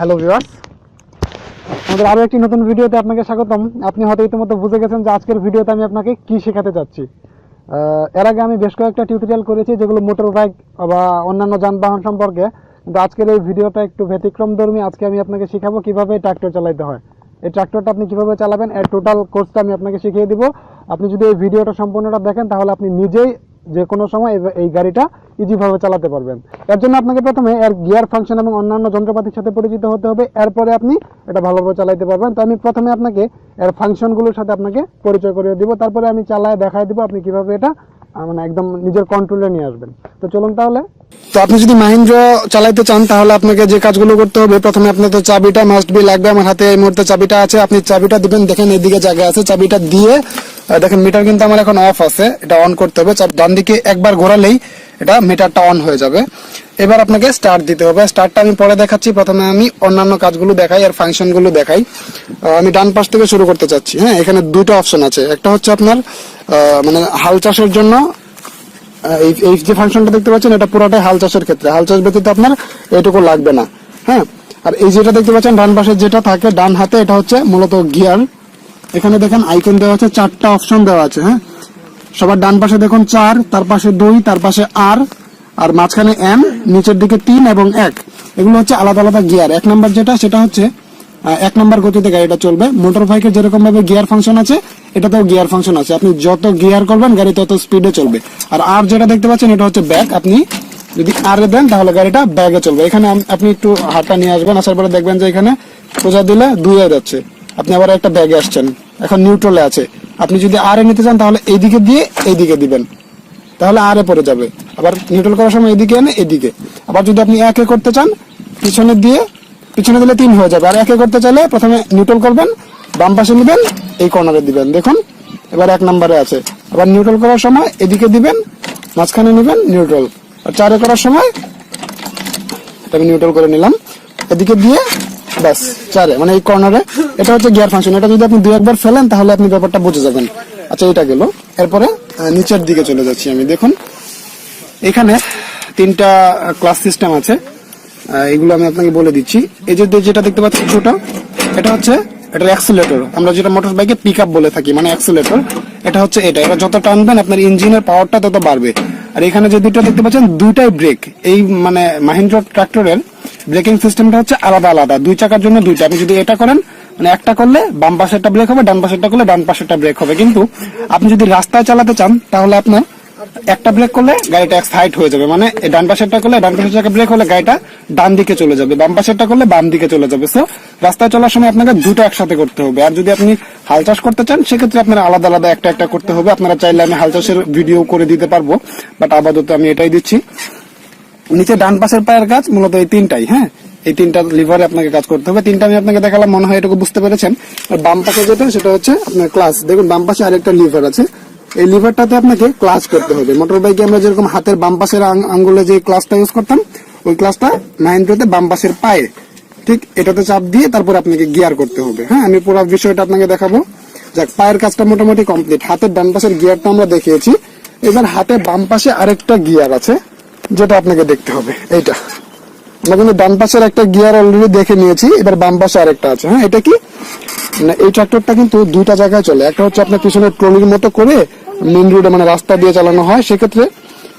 Hello viewers. আমাদের আরও একটি নতুন ভিডিওতে আপনাকে স্বাগতম। আপনি হয়তো ইতিমধ্যে বুঝে গেছেন যে আজকের ভিডিওতে আমি আপনাকে কি শেখাতে চাচ্ছি। এর আগে আমি বেশ কয়েকটা টিউটোরিয়াল করেছি যেগুলো মোটর বাইক বা অন্যান্য যানবাহন সম্পর্কে। কিন্তু আজকের এই ভিডিওটা একটু ব্যতিক্রম ধর্মী। আজকে আমি আপনাকে শেখাবো কীভাবে ট্রাক্টর চালাতে হয়। এই ট্রাক্টরটা আপনি কীভাবে চালাবেন, এর টোটাল কোর্সটা আমি আপনাকে শিখিয়ে দিব। আপনি যদি এই ভিডিওটা সম্পূর্ণটা দেখেন, তাহলে আপনি নিজেই যে কোনো সময় এই- গাড়িটা ইজিভাবে চালাতে পারবেন। এর জন্য আপনাকে প্রথমে এর গিয়ার ফাংশন এবং অন্যান্য যন্ত্রপাতির সাথে পরিচিত হতে হবে। এরপরে আপনি এটা ভালোভাবে চালাইতে পারবেন। তো আমি প্রথমে আপনাকে এর ফাংশনগুলোর সাথে আপনাকে পরিচয় করিয়ে দিব। তারপরে আমি চালায় দেখায় দিব আপনি কীভাবে এটা মানে একদম নিজের কন্ট্রোলে নিয়ে আসবেন। তো চলুন তাহলে। তো আপনি যদি মাহিন্দ্র চালাইতে চান, তাহলে আপনাকে যে কাজগুলো করতে হবে, প্রথমে আপনার তো চাবিটা মাস্ট বি লাগবে। আমার হাতে এই মুহূর্তে চাবিটা আছে, আপনি চাবিটা দিবেন। দেখেন এইদিকে জায়গা আছে, চাবিটা দিয়ে দেখেন মিটার কিন্তু আমার এখন অফ আছে। এটা অন করতে হবে। ডান দিকে একবার ঘোরালেই এটা মিটারটা অন হয়ে যাবে। এবার আপনাকে স্টার্ট দিতে হবে। স্টার্টটা আমি পরে দেখাচ্ছি। প্রথমে আমি অন্যান্য কাজগুলো দেখাই আর ফাংশনগুলো দেখাই। আমি ডান পাশ থেকে শুরু করতে চাচ্ছি। হ্যাঁ এখানে দুটো অপশন আছে। একটা হচ্ছে আপনার মানে হাল চাষের জন্য এই যে ফাংশনটা দেখতে পাচ্ছেন, এটা পুরোটাই হাল চাষের ক্ষেত্রে। হাল চাষ ব্যতীত আপনার এটুকু লাগবে না। হ্যাঁ আর এই যেটা দেখতে পাচ্ছেন, ডান পাশে যেটা থাকে, ডান হাতে এটা হচ্ছে মূলত গিয়ার এখানে দেখেন আইকন দেওয়া আছে, চারটা অপশন দেওয়া আছে। হ্যাঁ সবার ডান পাশে দেখুন চার, তার পাশে দুই, তার পাশে আর আর মাঝখানে এম নিচের দিকে তিন এবং এক। এগুলো হচ্ছে আলাদা আলাদা গিয়ার এক নাম্বার যেটা, সেটা হচ্ছে এক নাম্বার গতিতে গাড়িটা চলবে। মোটর বাইকের যেরকম ভাবে গিয়ার ফাংশন আছে, এটাতেও গিয়ার ফাংশন আছে। আপনি যত গিয়ার করবেন, গাড়ি তত স্পিডে চলবে। আর আর যেটা দেখতে পাচ্ছেন, এটা হচ্ছে ব্যাক আপনি যদি আর দেন, তাহলে গাড়িটা ব্যাগে চলবে। এখানে আপনি একটু হাতটা নিয়ে আসবেন। আসার পরে দেখবেন যে এখানে সোজা দিলে দুই হয়ে যাচ্ছে। আপনি আবার একটা ব্যাগে আসছেন। এখন নিউট্রালে আছে। আপনি যদি আর নিতে চান, তাহলে এইদিকে দিয়ে এইদিকে দিবেন। তাহলে আরে পড়ে যাবে। আবার নিউট্রাল করার সময় এদিকে এনে এদিকে। আবার যদি আপনি একে করতে চান, পিছনে দিয়ে, পিছনে দিলে তিন হয়ে যাবে। আর একে করতে চাইলে প্রথমে নিউট্রাল করবেন, বাম পাশে নেবেন, এই কর্নারে দিবেন। দেখুন, এবার এক নম্বরে আছে। আবার নিউট্রাল করার সময় এদিকে দিবেন, মাঝখানে নেবেন নিউট্রাল আর চারে করার সময় আমি নিউট্রাল করে নিলাম। এদিকে দিয়ে, ব্যাস, চারে। মানে এই কর্নারে এটা হচ্ছে গিয়ার ফাংশন এটা যদি আপনি দুই একবার ফেলেন, তাহলে আপনি ব্যাপারটা বুঝে যাবেন। আচ্ছা এটা গেল। এরপরে নিচের দিকে চলে যাচ্ছি আমি। দেখুন এখানে তিনটা ক্লাস সিস্টেম আছে। এগুলো আমি আপনাকে বলে দিচ্ছি। এই যে যেটা দেখতে পাচ্ছি ছোট এটা হচ্ছে এটা অ্যাক্সিলেটর আমরা যেটা মোটর বাইকে পিক বলে থাকি মানে অ্যাক্সিলেটর এটা হচ্ছে এটা। এটা যত টানবেন, আপনার ইঞ্জিনের পাওয়ারটা তত বাড়বে। আর এখানে যে দুইটা দেখতে পাচ্ছেন, দুইটাই ব্রেক এই মানে মাহিন্দ্র ট্রাক্টরের ব্রেকিং সিস্টেমটা হচ্ছে আলাদা আলাদা। দুই চাকার জন্য দুইটা। আপনি যদি এটা করেন মানে একটা করলে বাম পাশেরটা ব্রেক হবে, ডান পাশেরটা করলে ডান পাশেরটা ব্রেক হবে। কিন্তু আপনি যদি রাস্তায় চালাতে চান, তাহলে আপনার একটা ব্রেক করলে গাড়িটা এক সাইড হয়ে যাবে। মানে ডান পাশেরটা করলে, ডান পাশের ব্রেক হলে গাড়িটা ডান দিকে চলে যাবে। বাম পাশেরটা করলে বাম দিকে চলে যাবে। সো রাস্তায় চলার সময় আপনাকে দুটো একসাথে করতে হবে। আর যদি আপনি হাল চাষ করতে চান, সেক্ষেত্রে আপনার আলাদা আলাদা একটা একটা করতে হবে। আপনারা চাইলে আমি হাল চাষের ভিডিও করে দিতে পারব। বাট আপাতত আমি এটাই দিচ্ছি। নিচে ডান পাশের পায়ের কাজ মূলত এই তিনটাই হ্যাঁ? এই তিনটা লিভারে আপনাকে কাজ করতে হবে। তিনটা আমি আপনাকে দেখালাম, মনে হয় এটুকু বুঝতে পেরেছেন। আর বাম পাশে যেটা, সেটা হচ্ছে আপনার ক্লাস দেখুন, বাম পাশে আরেকটা লিভার আছে। এই লিভারটাতে আপনাকে ক্লাচ করতে হবে। মোটর বাইকে আমরা যেরকম হাতের বাম পাশের আঙ্গুলে যে ক্লাসটা ইউজ করতাম, ওই ক্লাসটা মাহিন্দ্রতে বাম পাশের পায়ে, ঠিক এটাতে চাপ দিয়ে তারপর আপনাকে গিয়ার করতে হবে। হ্যাঁ আমি পুরো বিষয়টা আপনাকে দেখাবো। যাক, পায়ের কাজটা মোটামুটি কমপ্লিট হাতের ডান পাশের গিয়ারটা আমরা দেখিয়েছি। এবার হাতে বাম পাশে আরেকটা গিয়ার আছে, যেটা আপনাকে দেখতে হবে। এইটা। আমরা কিন্তু ডান পাশের একটা গিয়ার অলরেডি দেখে নিয়েছি, এবার বাম পাশে আরেকটা আছে। হ্যাঁ এটা কি? না, এই ট্রাক্টরটা কিন্তু দুইটা জায়গায় চলে। একটা হচ্ছে আপনার পিছনে ট্রলির মতো করে মেন রোডে মানে রাস্তা দিয়ে চালানো হয়, সেক্ষেত্রে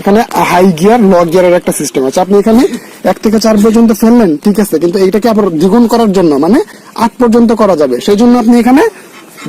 এখানে হাই গিয়ার লো গিয়ারের একটা সিস্টেম আছে। আপনি এখানে এক থেকে চার পর্যন্ত ফেললেন, ঠিক আছে, কিন্তু এইটাকে আবার দ্বিগুণ করার জন্য মানে আট পর্যন্ত করা যাবে। সেই জন্য আপনি এখানে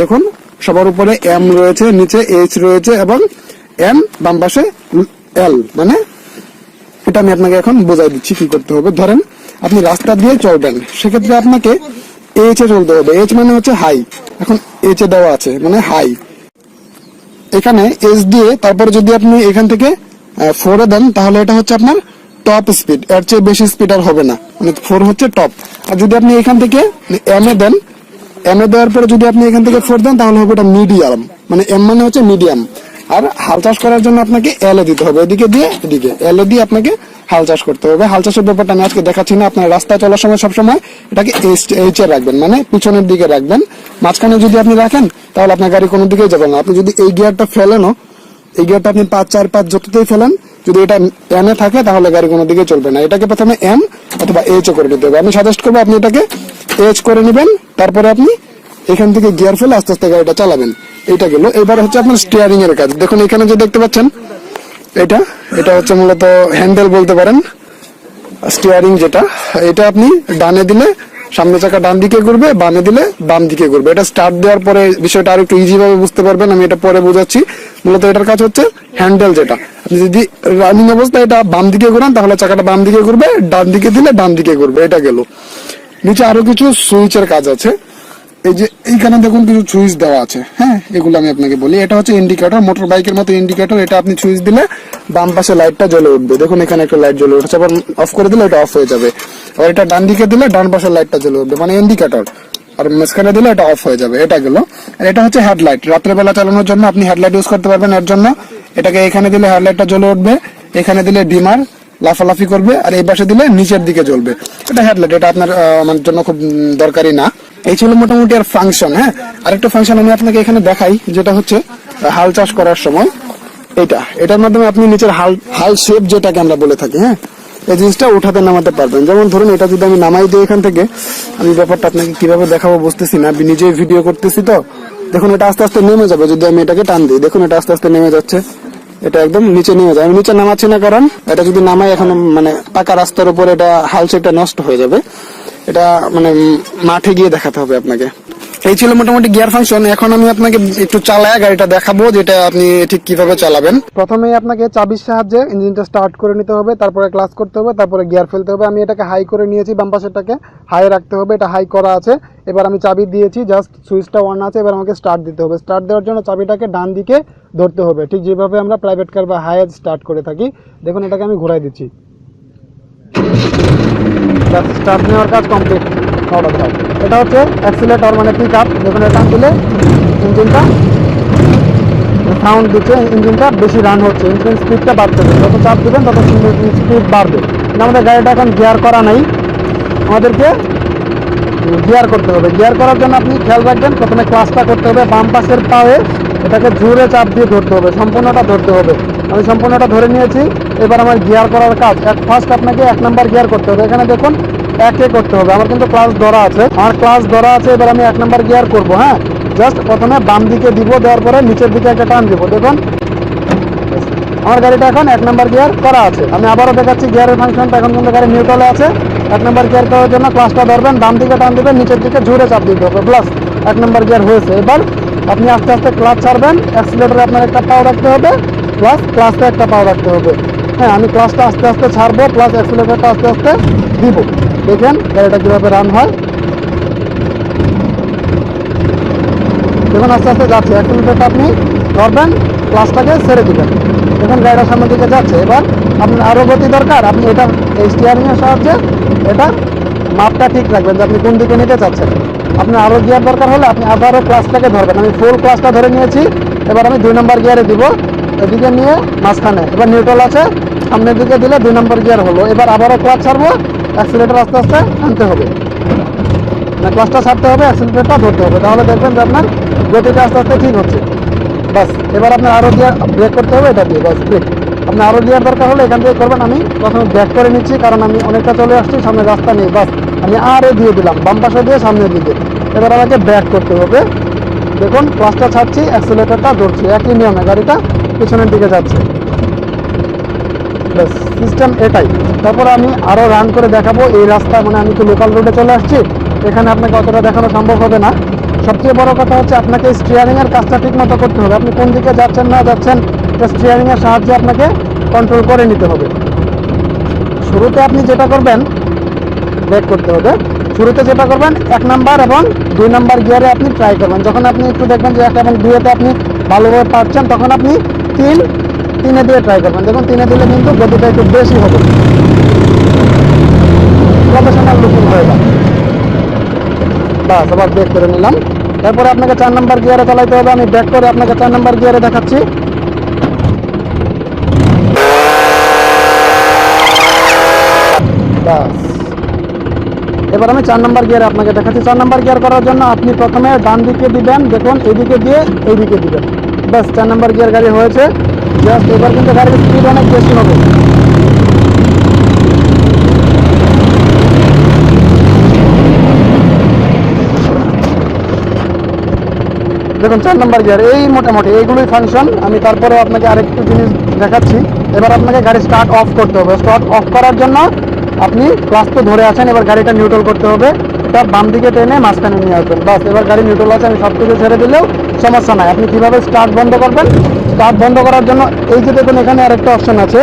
দেখুন, সবার উপরে এম রয়েছে, নিচে এইচ রয়েছে এবং এম বাম পাশে এল মানে এটা আমি আপনাকে এখন বোঝাই দিচ্ছি কি করতে হবে। ধরেন আপনি রাস্তা দিয়ে চলবেন, সেক্ষেত্রে আপনাকে এইচ এ চলতে হবে। এইচ মানে হচ্ছে হাই এখন এইচ এ দেওয়া আছে মানে হাই এখানে এস দিয়ে তারপরে যদি আপনি এখান থেকে ফোরে দেন, তাহলে এটা হচ্ছে আপনার টপ স্পিড এর চেয়ে বেশি স্পিড আর হবে না। মানে ফোর হচ্ছে টপ আর যদি আপনি এখান থেকে M A then M A দেওয়ার পরে যদি আপনি এখান থেকে ফোর দেন, তাহলে হবে এটা মিডিয়াম মানে এম মানে হচ্ছে মিডিয়াম আর হাল চাষ করার জন্য আপনাকে এল দিতে হবে। এদিকে দিয়ে এদিকে। এল দিয়ে আপনাকে হাল চাষ করতে হবে। হাল চাষের ব্যাপারটা আমি আজকে দেখাচ্ছি না। আপনার রাস্তায় চলার সময় সবসময় এটাকে এইচ এ রাখবেন মানে পিছনের দিকে রাখবেন। মাঝখানে যদি আপনি রাখেন, তাহলে আপনার গাড়ি কোনো দিকেই যাবে না। আপনি যদি এই গিয়ারটা ফেলেনও, এই গিয়ারটা আপনি পাঁচ, চার, পাঁচ যততেই ফেলেন, যদি এটা এন থাকে, তাহলে গাড়ি কোনো দিকে চলবে না। এটাকে প্রথমে এম অথবা এইচ করে নিতে হবে। আমি সাজেস্ট করব আপনি এটাকে এইচ করে নেবেন, তারপরে আপনি এখান থেকে গিয়ার ফেলে আস্তে আস্তে গাড়িটা চালাবেন। এটা গেল। এবার হচ্ছে আপনার স্টিয়ারিং এর কাজ। দেখুন, এখানে যে দেখতে পাচ্ছেন, এটা এটা হচ্ছে মূলত হ্যান্ডেল বলতে পারেন স্টিয়ারিং যেটা। এটা আপনি ডানে দিলে সামনে চাকা ডান দিকে ঘুরবে, বামে দিলে বাম দিকে ঘুরবে। এটা স্টার্ট দেওয়ার পরে বিষয়টা আর একটু ইজি ভাবে বুঝতে পারবেন, আমি এটা পরে বোঝাচ্ছি। মূলত এটার কাজ হচ্ছে হ্যান্ডেল যেটা। আপনি যদি রানিং অবস্থায় এটা বাম দিকে ঘুরান, তাহলে চাকাটা বাম দিকে ঘুরবে, ডান দিকে দিলে ডান দিকে ঘুরবে। এটা গেল। নিচে আরও কিছু সুইচের কাজ আছে। এই যে এইখানে দেখুন কিছু সুইচ দেওয়া আছে। হ্যাঁ এগুলো আমি আপনাকে বলি। এটা হচ্ছে ইন্ডিকেটর মোটর বাইকের মতো ইন্ডিকেটর এটা আপনি সুইচ দিলে বাম পাশে লাইটটা জ্বলে উঠবে। দেখুন এখানে একটা লাইট জ্বলে উঠছে, আবার অফ করে দিলে এটা অফ হয়ে যাবে। আর এটা ডান দিকে দিলে ডান পাশের লাইটটা জ্বলে উঠবে মানে ইন্ডিকেটর আর মাঝখানে দিলে এটা অফ হয়ে যাবে, এটা গেল। আর এটা হচ্ছে হেডলাইট রাত্রেবেলা চালানোর জন্য আপনি হেডলাইট ইউজ করতে পারবেন এর জন্য। এটাকে এখানে দিলে হেডলাইটটা জ্বলে উঠবে, এখানে দিলে ডিমার লাফালাফি করবে, আর এই পাশে দিলে নিচের দিকে জ্বলবে। এটা হেডলাইট এটা আপনার আমার জন্য খুব দরকারি না। এই ছিল মোটামুটি আর ফাংশন হ্যাঁ? আরেকটা ফাংশন আমি আপনাকে এখানে দেখাই, যেটা হচ্ছে হাল চাষ করার সময়। এটা, এটার মাধ্যমে আপনি নিচের হাল হাল শেপ যেটাকে আমরা বলে থাকি হ্যাঁ? এই জিনিসটা উঠাতে নামাতে পারবেন। যেমন ধরুন, এটা যদি আমি নামাই দিই এখান থেকে, আমি ব্যাপারটা আপনাকে কীভাবে দেখাবো বুঝতেছি না। আমি নিজেই ভিডিও করতেছি তো। দেখুন, এটা আস্তে আস্তে নেমে যাবে। যদি আমি এটাকে টান দিই, দেখুন, এটা আস্তে আস্তে নেমে যাচ্ছে। এটা একদম নিচে নেমে যায় আমি নিচে নামাচ্ছি না কারণ, এটা যদি নামাই, এখন মানে পাকা রাস্তার উপর এটা হাল শেপটা নষ্ট হয়ে যাবে। এটা মানে মাঠে গিয়ে দেখাতে হবে আপনাকে। এই ছিল মোটামুটি গিয়ার ফাংশন এখন আমি আপনাকে একটু চালায় গাড়িটা দেখাবো, যেটা আপনি ঠিক কীভাবে চালাবেন। প্রথমেই আপনাকে চাবির সাহায্যে ইঞ্জিনটা স্টার্ট করে নিতে হবে, তারপরে ক্লাস করতে হবে, তারপরে গিয়ার ফেলতে হবে। আমি এটাকে হাই করে নিয়েছি, বাম পাশেরটাকে হাই রাখতে হবে, এটা হাই করা আছে। এবার আমি চাবি দিয়েছি জাস্ট সুইচটা অন আছে, এবার আমাকে স্টার্ট দিতে হবে। স্টার্ট দেওয়ার জন্য চাবিটাকে ডান দিকে ধরতে হবে। ঠিক যেভাবে আমরা প্রাইভেট কার বা হাই স্টার্ট করে থাকি, দেখুন এটাকে আমি ঘুরাই দিচ্ছি। স্টার্ট নেওয়ার কাজ কমপ্লিট অর্ডার দাও এটা হচ্ছে অ্যাক্সিলেটর মানে পিক আপ দেখুন এটা দিলে ইঞ্জিনটা সাউন্ড দিচ্ছে, ইঞ্জিনটা বেশি রান হচ্ছে ইঞ্জিন স্পিডটা বাড়তে হবে যত চাপ দেবেন, তত স্পিড বাড়বে। আমাদের গাড়িটা এখন গিয়ার করা নাই। আমাদেরকে গিয়ার করতে হবে। গিয়ার করার জন্য আপনি খেয়াল রাখবেন, প্রথমে ক্লাসটা করতে হবে, বাম পাশের পায়ে এটাকে জোরে চাপ দিয়ে ধরতে হবে। সম্পূর্ণটা ধরতে হবে। আমি সম্পূর্ণটা ধরে নিয়েছি। এবার আমার গিয়ার করার কাজ। এক ফার্স্ট আপনাকে এক নাম্বার গিয়ার করতে হবে। এখানে দেখুন, একে করতে হবে। আমার কিন্তু ক্লাস ধরা আছে। আমার ক্লাস ধরা আছে, এবার আমি এক নাম্বার গিয়ার করব হ্যাঁ? জাস্ট প্রথমে বাম দিকে দিব, দেওয়ার পরে নিচের দিকে একটা টান দিব। দেখুন, আমার গাড়িটা এখন এক নাম্বার গিয়ার করা আছে। আমি আবারও দেখাচ্ছি গিয়ারের ফাংশনটা এখন কিন্তু গাড়ি নিউট্রালে আছে। এক নাম্বার গিয়ার করার জন্য ক্লাসটা ধরবেন। বাম দিকে টান দিবেন, নিচের দিকে জোরে চাপ দিতে হবে প্লাস এক নাম্বার গিয়ার হয়েছে। এবার আপনি আস্তে আস্তে ক্লাচ ছাড়বেন। অ্যাক্সিলেটারে আপনার একটা পাও রাখতে হবে। প্লাস ক্লাসটা একটা পাও রাখতে হবে। হ্যাঁ আমি ক্লাসটা আস্তে আস্তে ছাড়বো প্লাস অ্যাক্সিলেটারটা আস্তে আস্তে দিব। দেখেন, গাড়িটা কীভাবে রান হয়। দেখুন, আস্তে আস্তে যাচ্ছে। অ্যাক্সিলেটারটা আপনি ধরবেন ক্লাসটাকে ছেড়ে দেবেন। দেখুন, গাড়িটা সামনের দিকে যাচ্ছে। এবার আপনার আরও গতি দরকার। আপনি এটা, এই স্টিয়ারিংয়ের সাহায্যে এটা মাপটা ঠিক রাখবেন যে আপনি কোন দিকে নিতে চাচ্ছেন। আপনার আরও গিয়ার দরকার হলে আপনি আবারও ক্লাসটাকে ধরবেন। আমি ফুল ক্লাসটা ধরে নিয়েছি। এবার আমি দুই নম্বর গিয়ারে দিব। এদিকে নিয়ে মাঝখানে। এবার নিউট্রাল আছে, সামনের দিকে দিলে দুই নম্বর গিয়ার হলো। এবার আবারও ক্লাস ছাড়বো অ্যাক্সিলেটার আস্তে আস্তে আনতে হবে। মানে ক্লাসটা ছাড়তে হবে অ্যাক্সিলেটারটা ধরতে হবে। তাহলে দেখবেন যে আপনার গতিটা আস্তে আস্তে ঠিক হচ্ছে। বাস এবার আপনার আরও গিয়ার ব্রেক করতে হবে, এটা দিয়ে বাস ব্রেক আপনার আরও গিয়ার দরকার হলে এখান থেকে করবেন, আমি প্রথমে ব্যাক করে নিচ্ছি, কারণ আমি অনেকটা চলে আসছি, সামনে রাস্তা নেই বাস আমি আরও দিয়ে দিলাম, বাম পাশে দিয়ে সামনের দিকে। এবার আমাকে ব্যাক করতে হবে। দেখুন ক্লাসটা ছাড়ছি অ্যাক্সিলেটারটা ধরছি, একই নিয়মে গাড়িটা পিছনের দিকে যাচ্ছে। ব্যাস সিস্টেম এটাই। তারপর আমি আরও রান করে দেখাবো, এই রাস্তা মানে আমি তো লোকাল রোডে চলে আসছি, এখানে আপনাকে অতটা দেখানো সম্ভব হবে না। সবচেয়ে বড় কথা হচ্ছে, আপনাকে স্টিয়ারিংয়ের কাজটা ঠিক মতো করতে হবে। আপনি কোন দিকে যাচ্ছেন, না যাচ্ছেন স্টিয়ারিং এর সাহায্যে আপনাকে কন্ট্রোল করে নিতে হবে। শুরুতে আপনি যেটা করবেন ব্রেক করতে হবে। শুরুতে যেটা করবেন, এক নাম্বার এবং দুই নাম্বার গিয়ারে আপনি ট্রাই করবেন। যখন আপনি একটু দেখবেন যে এক এবং দুইতে আপনি ভালোভাবে পারছেন, তখন আপনি তিন, তিনে দিয়ে ট্রাই করবেন। দেখুন, তিনে দিলে কিন্তু গতিটা একটু বেশি হবে। প্রফেশনাল লুকিং হয়ে যাবে। বাস, আবার ব্রেক করে নিলাম। তারপরে আপনাকে চার নাম্বার গিয়ারে চালাইতে হবে। আমি ব্রেক করে আপনাকে চার নাম্বার গিয়ারে দেখাচ্ছি। বাস। এবার আমি চার নম্বর গিয়ার আপনাকে দেখাচ্ছি। চার নম্বর গিয়ার করার জন্য আপনি প্রথমে ডান দিকে দিবেন, দেখুন, এইদিকে দিয়ে এইদিকে দিবেন। ব্যাস, চার নাম্বার গিয়ার গাড়ি হয়েছে। জাস্ট এবার কিন্তু গাড়ির স্পিড অনেক বেশি হবে। দেখুন, চার নম্বর গিয়ার এই মোটামুটি, এইগুলোই ফাংশন আমি তারপরে আপনাকে আরেকটু জিনিস দেখাচ্ছি। এবার আপনাকে গাড়ি স্টার্ট অফ করতে হবে। স্টার্ট অফ করার জন্য আপনি ক্লাস তো ধরে আছেন, এবার গাড়িটা নিউট্রাল করতে হবে। এটা বাম দিকে টেনে মাঝখানে নিয়ে আসবেন। বাস, এবার গাড়ি নিউট্রাল আছে, আমি সব কিছু ছেড়ে দিলেও সমস্যা নাই। আপনি কীভাবে স্টার্ট বন্ধ করবেন? স্টার্ট বন্ধ করার জন্য এই যে দেখুন, এখানে আরেকটা অপশন আছে।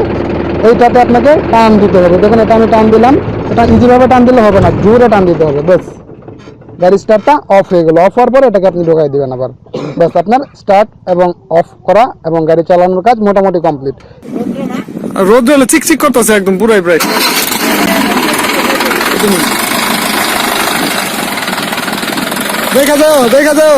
এইটাতে আপনাকে টান দিতে হবে। দেখুন, এটা আমি টান দিলাম। এটা ইজিভাবে টান দিলে হবে না, জোরে টান দিতে হবে বেশ গাড়ি স্টার্টটা অফ হয়ে গেলো। অফ হওয়ার পর এটাকে আপনি ঢোকাই দিবেন আবার। ব্যাস, আপনার স্টার্ট এবং অফ করা এবং গাড়ি চালানোর কাজ মোটামুটি কমপ্লিট রোদ চিকচিক করতেছে একদম পুরাই প্রায় দেখা যাও দেখা যাও।